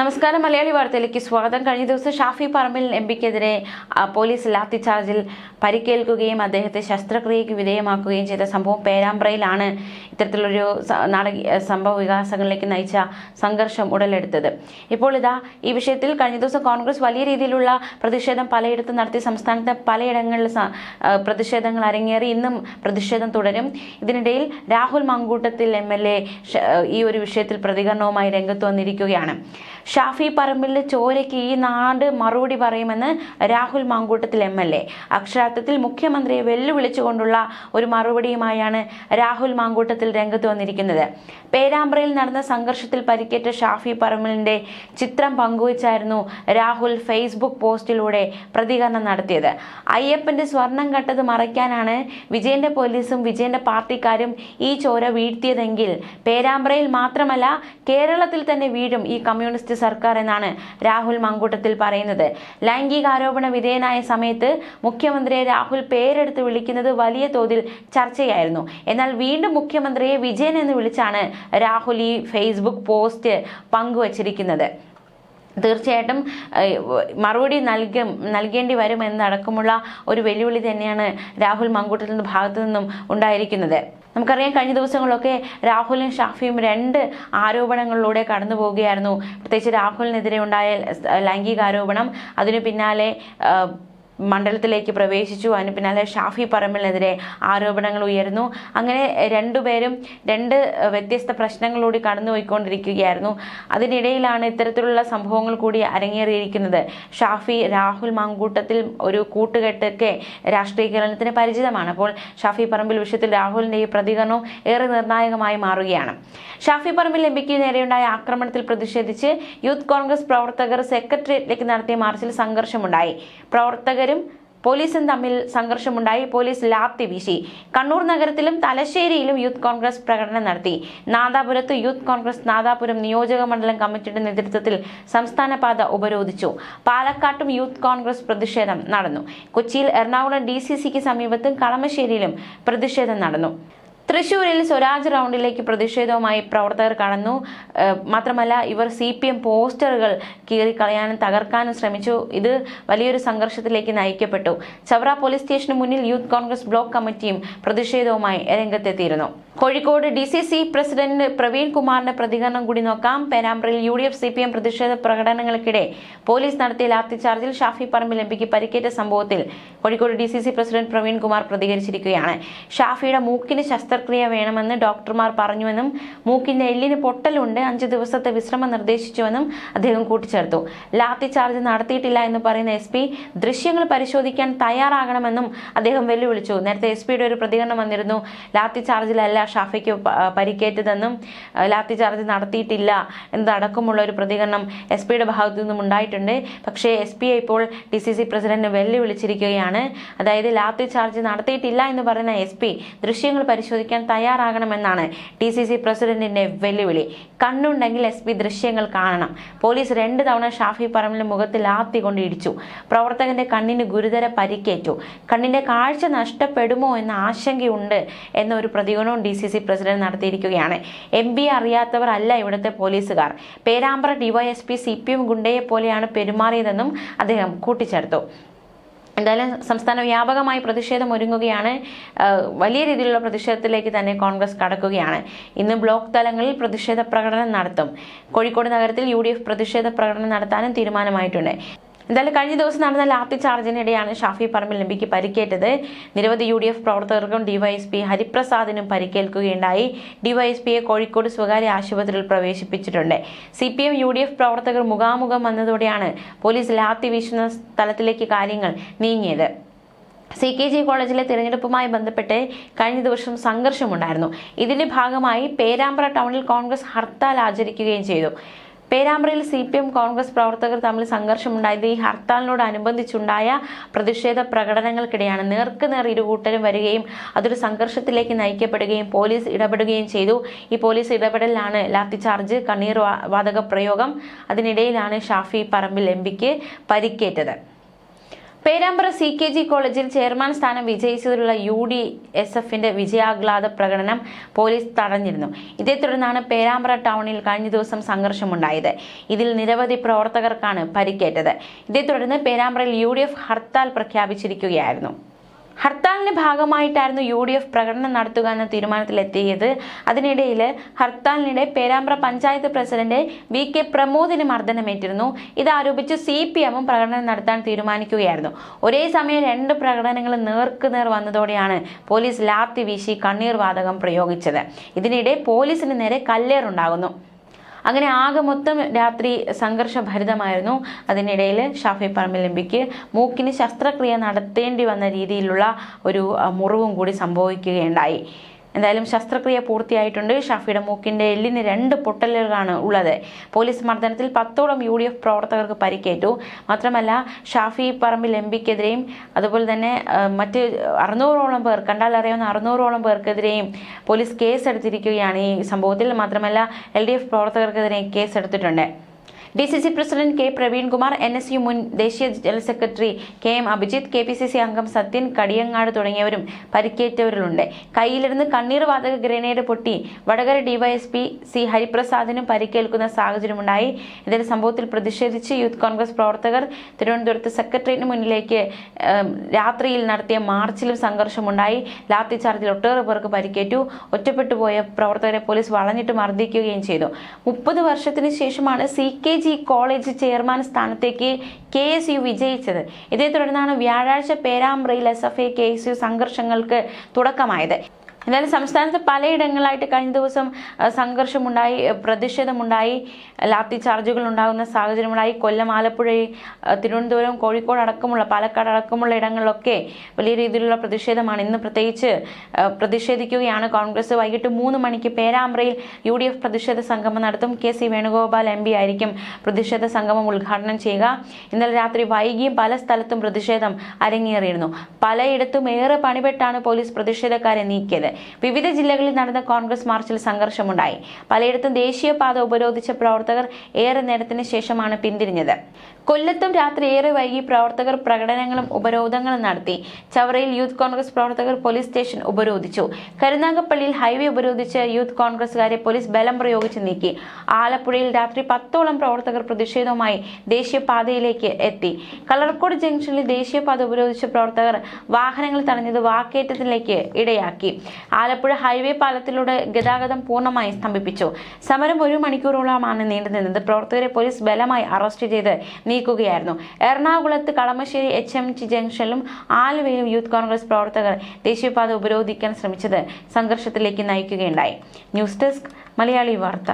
നമസ്കാരം. മലയാളി വാർത്തയിലേക്ക് സ്വാഗതം. കഴിഞ്ഞ ദിവസം ഷാഫി പറമ്പിൽ എം പിക്കെതിരെ പോലീസ് ലാത്തിചാർജിൽ പരിക്കേൽക്കുകയും അദ്ദേഹത്തെ ശസ്ത്രക്രിയയ്ക്ക് വിധേയമാക്കുകയും ചെയ്ത സംഭവം പേരാമ്പ്രയിലാണ് ഇത്തരത്തിലൊരു നാടക സംഭവ വികാസങ്ങളിലേക്ക് നയിച്ച സംഘർഷം ഉടലെടുത്തത്. ഇപ്പോൾ ഇതാ ഈ വിഷയത്തിൽ കഴിഞ്ഞ ദിവസം കോൺഗ്രസ് വലിയ രീതിയിലുള്ള പ്രതിഷേധം പലയിടത്തും നടത്തി സംസ്ഥാനത്തെ പലയിടങ്ങളിൽ പ്രതിഷേധങ്ങൾ അരങ്ങേറി ഇന്നും പ്രതിഷേധം തുടരും. ഇതിനിടയിൽ രാഹുൽ മങ്കൂട്ടത്തിൽ എ ഈ ഒരു വിഷയത്തിൽ പ്രതികരണവുമായി രംഗത്ത് വന്നിരിക്കുകയാണ്. ഷാഫി പറമ്പിൽ ചോരയ്ക്ക് ഈ നാട് മറുപടി പറയുമെന്ന് Rahul Mamkootathil M L A. അക്ഷരാർത്ഥത്തിൽ മുഖ്യമന്ത്രിയെ വെല്ലുവിളിച്ചുകൊണ്ടുള്ള ഒരു മറുപടിയുമായാണ് രാഹുൽ മാങ്കൂട്ടത്തിൽ രംഗത്ത് വന്നിരിക്കുന്നത്. പേരാമ്പ്രയിൽ നടന്ന സംഘർഷത്തിൽ പരിക്കേറ്റ ഷാഫി പറമ്പിലിന്റെ ചിത്രം പങ്കുവച്ചായിരുന്നു രാഹുൽ ഫേസ്ബുക്ക് പോസ്റ്റിലൂടെ പ്രതികരണം നടത്തിയത്. അയ്യപ്പന്റെ സ്വർണം കട്ടത് മറയ്ക്കാനാണ് വിജയന്റെ പോലീസും വിജയന്റെ പാർട്ടിക്കാരും ഈ ചോര വീഴ്ത്തിയതെങ്കിൽ പേരാമ്പ്രയിൽ മാത്രമല്ല കേരളത്തിൽ തന്നെ വീഴും ഈ കമ്മ്യൂണിസ്റ്റ് സർക്കാർ എന്നാണ് രാഹുൽ മങ്കൂട്ടത്തിൽ പറയുന്നത്. ലൈംഗികാരോപണ വിധേയനായ സമയത്ത് മുഖ്യമന്ത്രിയെ രാഹുൽ പേരെടുത്ത് വിളിക്കുന്നത് വലിയ തോതിൽ ചർച്ചയായിരുന്നു. എന്നാൽ വീണ്ടും മുഖ്യമന്ത്രിയെ വിജയൻ എന്ന് വിളിച്ചാണ് രാഹുൽ ഈ ഫേസ്ബുക്ക് പോസ്റ്റ് പങ്കുവച്ചിരിക്കുന്നത്. തീർച്ചയായിട്ടും മറുപടി നൽകും നൽകേണ്ടി വരും എന്നടക്കമുള്ള ഒരു വെല്ലുവിളി തന്നെയാണ് രാഹുൽ മങ്കൂട്ടത്തിന്റെ ഭാഗത്തു നിന്നും ഉണ്ടായിരിക്കുന്നത്. നമുക്കറിയാം കഴിഞ്ഞ ദിവസങ്ങളിലൊക്കെ രാഹുലും ഷാഫിയും രണ്ട് ആരോപണങ്ങളിലൂടെ കടന്നു പോവുകയായിരുന്നു. പ്രത്യേകിച്ച് രാഹുലിനെതിരെ ഉണ്ടായ ലൈംഗിക ആരോപണം അതിനു പിന്നാലെ മണ്ഡലത്തിലേക്ക് പ്രവേശിച്ചു. അതിന് പിന്നാലെ ഷാഫി പറമ്പിലിനെതിരെ ആരോപണങ്ങൾ ഉയർന്നു. അങ്ങനെ രണ്ടുപേരും രണ്ട് വ്യത്യസ്ത പ്രശ്നങ്ങളിലൂടെ കടന്നുപോയിക്കൊണ്ടിരിക്കുകയായിരുന്നു. അതിനിടയിലാണ് ഇത്തരത്തിലുള്ള സംഭവങ്ങൾ കൂടി അരങ്ങേറിയിരിക്കുന്നത്. ഷാഫി രാഹുൽ മാങ്കൂട്ടത്തിൽ ഒരു കൂട്ടുകെട്ടൊക്കെ രാഷ്ട്രീയകരണത്തിന് പരിചിതമാണ്. അപ്പോൾ ഷാഫി പറമ്പിൽ വിഷയത്തിൽ രാഹുലിന്റെ ഈ പ്രതികരണവും ഏറെ നിർണായകമായി മാറുകയാണ്. ഷാഫി പറമ്പിൽ എം പിക്ക് നേരെയുണ്ടായ ആക്രമണത്തിൽ പ്രതിഷേധിച്ച് യൂത്ത് കോൺഗ്രസ് പ്രവർത്തകർ സെക്രട്ടേറിയറ്റിലേക്ക് നടത്തിയ മാർച്ചിൽ സംഘർഷമുണ്ടായി. പ്രവർത്തകരും പോലീസും തമ്മിൽ സംഘർഷമുണ്ടായി. പോലീസ് ലാത്തി വീശി. കണ്ണൂർ നഗരത്തിലും തലശ്ശേരിയിലും യൂത്ത് കോൺഗ്രസ് പ്രകടനം നടത്തി. നാദാപുരത്ത് യൂത്ത് കോൺഗ്രസ് നാദാപുരം നിയോജക മണ്ഡലം കമ്മിറ്റിയുടെ നേതൃത്വത്തിൽ സംസ്ഥാന പാത ഉപരോധിച്ചു. പാലക്കാട്ടും യൂത്ത് കോൺഗ്രസ് പ്രതിഷേധം നടന്നു. കൊച്ചിയിൽ എറണാകുളം ഡി സമീപത്തും കളമശ്ശേരിയിലും പ്രതിഷേധം നടന്നു. തൃശൂരിൽ സ്വരാജ് റൗണ്ടിലേക്ക് പ്രതിഷേധവുമായി പ്രവർത്തകർ കടന്നു. മാത്രമല്ല ഇവർ സി പി എം പോസ്റ്ററുകൾ കീറിക്കളയാനും തകർക്കാനും ശ്രമിച്ചു. ഇത് വലിയൊരു സംഘർഷത്തിലേക്ക് നയിക്കപ്പെട്ടു. ചവറ പോലീസ് സ്റ്റേഷന് മുന്നിൽ യൂത്ത് കോൺഗ്രസ് ബ്ലോക്ക് കമ്മിറ്റിയും പ്രതിഷേധവുമായി രംഗത്തെത്തിയിരുന്നു. Kozhikode D C C president Praveen കുമാറിന്റെ പ്രതികരണം കൂടി നോക്കാം. പേരാമ്പ്രയിൽ U D F C P M പ്രതിഷേധ പ്രകടനങ്ങൾക്കിടെ പോലീസ് നടത്തിയ ലാത്തിചാർജിൽ ഷാഫി പറമ്പിൽ എം പിക്ക് പരിക്കേറ്റ സംഭവത്തിൽ Kozhikode D C C president Praveen Kumar പ്രതികരിച്ചിരിക്കുകയാണ്. ഷാഫിയുടെ മൂക്കിന് ശസ്ത്രക്രിയ വേണമെന്ന് ഡോക്ടർമാർ പറഞ്ഞുവെന്നും മൂക്കിന്റെ എല്ലിന് പൊട്ടലുണ്ട് അഞ്ച് ദിവസത്തെ വിശ്രമം നിർദ്ദേശിച്ചുവെന്നും അദ്ദേഹം കൂട്ടിച്ചേർത്തു. ലാത്തി ചാർജ് നടത്തിയിട്ടില്ല എന്ന് പറയുന്ന എസ് പി ദൃശ്യങ്ങൾ പരിശോധിക്കാൻ തയ്യാറാകണമെന്നും അദ്ദേഹം വെല്ലുവിളിച്ചു. നേരത്തെ എസ് പിയുടെ ഒരു പ്രതികരണം വന്നിരുന്നു ലാത്തി ചാർജിലല്ല ഷാഫിക്ക് പ- പരിക്കേറ്റതെന്നും ലാത്തി ചാർജ് നടത്തിയിട്ടില്ല എന്നതടക്കമുള്ള ഒരു പ്രതികരണം എസ് പിയുടെ ഭാഗത്തു നിന്നും ഉണ്ടായിട്ടുണ്ട്. പക്ഷേ എസ് പിയെ ഇപ്പോൾ ഡി സി സി പ്രസിഡന്റ് വെല്ലുവിളിച്ചിരിക്കുകയാണ്. അതായത് ലാത്തി ചാർജ് നടത്തിയിട്ടില്ല എന്ന് പറയുന്ന എസ് പി ദൃശ്യങ്ങൾ പരിശോധിക്കാൻ തയ്യാറാകണമെന്നാണ് ടി സി സി പ്രസിഡന്റിന്റെ വെല്ലുവിളി. കണ്ണുണ്ടെങ്കിൽ എസ് പി ദൃശ്യങ്ങൾ കാണണം. പോലീസ് രണ്ട് തവണ ഷാഫി പറമ്പിലെ മുഖത്തിൽ ലാത്തി കൊണ്ട് ഇടിച്ചു. പ്രവർത്തകന്റെ കണ്ണിന് ഗുരുതര പരിക്കേറ്റു. കണ്ണിന്റെ കാഴ്ച നഷ്ടപ്പെടുമോ എന്ന ആശങ്കയുണ്ട് എന്നൊരു പ്രതികരണവും ഡി സി സി പ്രസിഡന്റ് നടത്തിയിരിക്കുകയാണ്. എം പി അറിയാത്തവർ അല്ല ഇവിടുത്തെ പോലീസുകാർ. Perambra D Y S P C P M ഗുണ്ടയെ പോലെയാണ് പെരുമാറിയതെന്നും അദ്ദേഹം കൂട്ടിച്ചേർത്തു. എന്തായാലും സംസ്ഥാന വ്യാപകമായി പ്രതിഷേധം ഒരുങ്ങുകയാണ്. വലിയ രീതിയിലുള്ള പ്രതിഷേധത്തിലേക്ക് തന്നെ കോൺഗ്രസ് കടക്കുകയാണ്. ഇന്ന് ബ്ലോക്ക് തലങ്ങളിൽ പ്രതിഷേധ പ്രകടനം നടത്തും. കോഴിക്കോട് നഗരത്തിൽ യു പ്രതിഷേധ പ്രകടനം നടത്താനും തീരുമാനമായിട്ടുണ്ട്. എന്തായാലും കഴിഞ്ഞ ദിവസം നടന്ന ലാത്തി ചാർജിനിടെയാണ് ഷാഫി പറമ്പിൽ നബിക്ക് പരിക്കേറ്റത്. നിരവധി യു ഡി എഫ് പ്രവർത്തകർക്കും ഡിവൈഎസ്പി ഹരിപ്രസാദിനും പരിക്കേൽക്കുകയുണ്ടായി. ഡിവൈഎസ്പിയെ കോഴിക്കോട് സ്വകാര്യ ആശുപത്രിയിൽ പ്രവേശിപ്പിച്ചിട്ടുണ്ട്. C P M U D F പ്രവർത്തകർ മുഖാമുഖം വന്നതോടെയാണ് പോലീസ് ലാത്തി വീശുന്ന സ്ഥലത്തിലേക്ക് കാര്യങ്ങൾ നീങ്ങിയത്. സി കെ ജി കോളേജിലെ തിരഞ്ഞെടുപ്പുമായി ബന്ധപ്പെട്ട് കഴിഞ്ഞ ദിവസം സംഘർഷമുണ്ടായിരുന്നു. ഇതിന്റെ ഭാഗമായി പേരാമ്പ്ര ടൗണിൽ കോൺഗ്രസ് ഹർത്താൽ ആചരിക്കുകയും ചെയ്തു. പേരാമ്പ്രയിൽ സി പി എം കോൺഗ്രസ് പ്രവർത്തകർ തമ്മിൽ സംഘർഷമുണ്ടായത് ഈ ഹർത്താലിനോടനുബന്ധിച്ചുണ്ടായ പ്രതിഷേധ പ്രകടനങ്ങൾക്കിടെയാണ്. നേർക്ക് നേർ ഇരുകൂട്ടരും വരികയും അതൊരു സംഘർഷത്തിലേക്ക് നയിക്കപ്പെടുകയും പോലീസ് ഇടപെടുകയും ചെയ്തു. ഈ പോലീസ് ഇടപെടലിലാണ് ലാത്തിചാർജ് കണ്ണീർ വാതക പ്രയോഗം. അതിനിടയിലാണ് ഷാഫി പറമ്പിൽ എം പിക്ക് പരിക്കേറ്റത്. പേരാമ്പ്ര സി കെ ജി കോളേജിൽ ചെയർമാൻ സ്ഥാനം വിജയിച്ചതിലുള്ള യു ഡി എസ് എഫിന്റെ വിജയാഹ്ലാദ പ്രകടനം പോലീസ് തടഞ്ഞിരുന്നു. ഇതേ തുടർന്നാണ് പേരാമ്പ്ര ടൗണിൽ കഴിഞ്ഞ ദിവസം സംഘർഷമുണ്ടായത്. ഇതിൽ നിരവധി പ്രവർത്തകർക്കാണ് പരിക്കേറ്റത്. ഇതേ തുടർന്ന് പേരാമ്പ്രയിൽ യു ഹർത്താൽ പ്രഖ്യാപിച്ചിരിക്കുകയായിരുന്നു. ഹർത്താലിന്റെ ഭാഗമായിട്ടായിരുന്നു യു ഡി എഫ് പ്രകടനം നടത്തുക എന്ന തീരുമാനത്തിലെത്തിയത്. അതിനിടയിൽ ഹർത്താലിനിടെ Perambra panchayat president V K പ്രമോദിന് മർദ്ദനമേറ്റിരുന്നു. ഇതാരോപിച്ച് സി പി എമ്മും പ്രകടനം നടത്താൻ തീരുമാനിക്കുകയായിരുന്നു. ഒരേ സമയം രണ്ട് പ്രകടനങ്ങൾ നേർക്കുനേർ വന്നതോടെയാണ് പോലീസ് ലാത്തി വീശി കണ്ണീർ വാതകം പ്രയോഗിച്ചത്. ഇതിനിടെ പോലീസിന് നേരെ കല്ലേറുണ്ടാകുന്നു. അങ്ങനെ ആകെ മൊത്തം രാത്രി സംഘർഷഭരിതമായിരുന്നു. അതിനിടയിൽ ഷാഫി പറമ്പിൽ എംപിക്ക് മൂക്കിന് ശസ്ത്രക്രിയ നടത്തേണ്ടി വന്ന രീതിയിലുള്ള ഒരു മുറിവും കൂടി സംഭവിക്കുകയുണ്ടായി. എന്തായാലും ശസ്ത്രക്രിയ പൂർത്തിയായിട്ടുണ്ട്. ഷാഫിയുടെ മൂക്കിന്റെ എല്ലിന് രണ്ട് പൊട്ടലുകളാണ് ഉള്ളത്. പോലീസ് മർദ്ദനത്തിൽ പത്തോളം യു ഡി എഫ് പ്രവർത്തകർക്ക് പരിക്കേറ്റു. മാത്രമല്ല ഷാഫി പറമ്പിൽ എം പിക്കെതിരെയും അതുപോലെ തന്നെ മറ്റ് അറുന്നൂറോളം പേർ കണ്ടാൽ അറിയാവുന്ന അറുന്നൂറോളം പേർക്കെതിരെയും പോലീസ് കേസെടുത്തിരിക്കുകയാണ് ഈ സംഭവത്തിൽ. മാത്രമല്ല എൽ ഡി എഫ് പ്രവർത്തകർക്കെതിരെ കേസെടുത്തിട്ടുണ്ട്. D C C president K Praveenkumar N S U മുൻ ദേശീയ general secretary K M Abhijith K P C C അംഗം സത്യൻ കടിയങ്ങാട് തുടങ്ങിയവരും പരിക്കേറ്റവരിലുണ്ട്. കയ്യിലിരുന്ന് കണ്ണീർ വാതക ഗ്രനേഡ് പൊട്ടി വടകര ഡിവൈഎസ്പി സി ഹരിപ്രസാദിനും പരിക്കേൽക്കുന്ന സാഹചര്യമുണ്ടായി. ഇതിന്റെ സംഭവത്തിൽ പ്രതിഷേധിച്ച് യൂത്ത് കോൺഗ്രസ് പ്രവർത്തകർ തിരുവനന്തപുരത്ത് സെക്രട്ടേറിയറ്റിന് മുന്നിലേക്ക് രാത്രിയിൽ നടത്തിയ മാർച്ചിലും സംഘർഷമുണ്ടായി. ലാത്തി ചാർജിൽ ഒട്ടേറെ പേർക്ക് പരിക്കേറ്റു. ഒറ്റപ്പെട്ടു പോയ പ്രവർത്തകരെ പോലീസ് വളഞ്ഞിട്ട് മർദ്ദിക്കുകയും ചെയ്തു. മുപ്പത് വർഷത്തിന് ശേഷമാണ് C K G college chairman സ്ഥാനത്തേക്ക് കെ എസ് യു വിജയിച്ചത്. ഇതേ തുടർന്നാണ് വ്യാഴാഴ്ച പേരാമ്പ്രയിൽ S F I K S U സംഘർഷങ്ങൾക്ക് തുടക്കമായത്. എന്തായാലും സംസ്ഥാനത്ത് പലയിടങ്ങളായിട്ട് കഴിഞ്ഞ ദിവസം സംഘർഷമുണ്ടായി പ്രതിഷേധമുണ്ടായി. ലാത്തി ചാർജുകൾ ഉണ്ടാകുന്ന സാഹചര്യമുണ്ടായി. കൊല്ലം ആലപ്പുഴ തിരുവനന്തപുരം കോഴിക്കോട് അടക്കമുള്ള പാലക്കാട് അടക്കമുള്ള ഇടങ്ങളിലൊക്കെ വലിയ രീതിയിലുള്ള പ്രതിഷേധമാണ് ഇന്ന് പ്രത്യേകിച്ച് പ്രതിഷേധിക്കുകയാണ് കോൺഗ്രസ്. വൈകിട്ട് മൂന്ന് മണിക്ക് പേരാമ്പ്രയിൽ യു ഡി എഫ് പ്രതിഷേധ സംഗമം നടത്തും. K C Venugopal M P ആയിരിക്കും പ്രതിഷേധ സംഗമം ഉദ്ഘാടനം ചെയ്യുക. ഇന്നലെ രാത്രി വൈകിയും പല സ്ഥലത്തും പ്രതിഷേധം അരങ്ങേറിയിരുന്നു. പലയിടത്തും ഏറെ പണിപെട്ടാണ് പോലീസ് പ്രതിഷേധക്കാരെ നീക്കിയത്. വിവിധ ജില്ലകളിൽ നടന്ന കോൺഗ്രസ് മാർച്ചിൽ സംഘർഷമുണ്ടായി. പലയിടത്തും ദേശീയപാത ഉപരോധിച്ച പ്രവർത്തകർ ഏറെ നേരത്തിന് ശേഷമാണ് പിന്തിരിഞ്ഞത്. കൊല്ലത്തും രാത്രി ഏറെ വൈകി പ്രവർത്തകർ പ്രകടനങ്ങളും ഉപരോധങ്ങളും നടത്തി. ചവറയിൽ യൂത്ത് കോൺഗ്രസ് പ്രവർത്തകർ പോലീസ് സ്റ്റേഷൻ ഉപരോധിച്ചു. കരുനാഗപ്പള്ളിയിൽ ഹൈവേ ഉപരോധിച്ച് യൂത്ത് കോൺഗ്രസുകാരെ പോലീസ് ബലം പ്രയോഗിച്ച് നീക്കി. ആലപ്പുഴയിൽ രാത്രി പത്തോളം പ്രവർത്തകർ പ്രതിഷേധവുമായി ദേശീയപാതയിലേക്ക് എത്തി. കളർക്കോട് ജംഗ്ഷനിൽ ദേശീയപാത ഉപരോധിച്ച പ്രവർത്തകർ വാഹനങ്ങൾ തടഞ്ഞത് വാക്കേറ്റത്തിലേക്ക് ഇടയാക്കി. ആലപ്പുഴ ഹൈവേ പാലത്തിലൂടെ ഗതാഗതം പൂർണമായി സ്തംഭിപ്പിച്ചു. സമരം ഒരു മണിക്കൂറോളമാണ് നീണ്ടുനിന്നത്. പ്രവർത്തകരെ പോലീസ് ബലമായി അറസ്റ്റ് ചെയ്ത് നീക്കുകയായിരുന്നു എറണാകുളത്ത് കളമശ്ശേരി എച്ച് എം ടി ജംഗ്ഷനിലും ആലുവയിലും യൂത്ത് കോൺഗ്രസ് പ്രവർത്തകർ ദേശീയപാത ഉപരോധിക്കാൻ ശ്രമിച്ചത് സംഘർഷത്തിലേക്ക് നയിക്കുകയുണ്ടായി. News desk Malayali Vartha.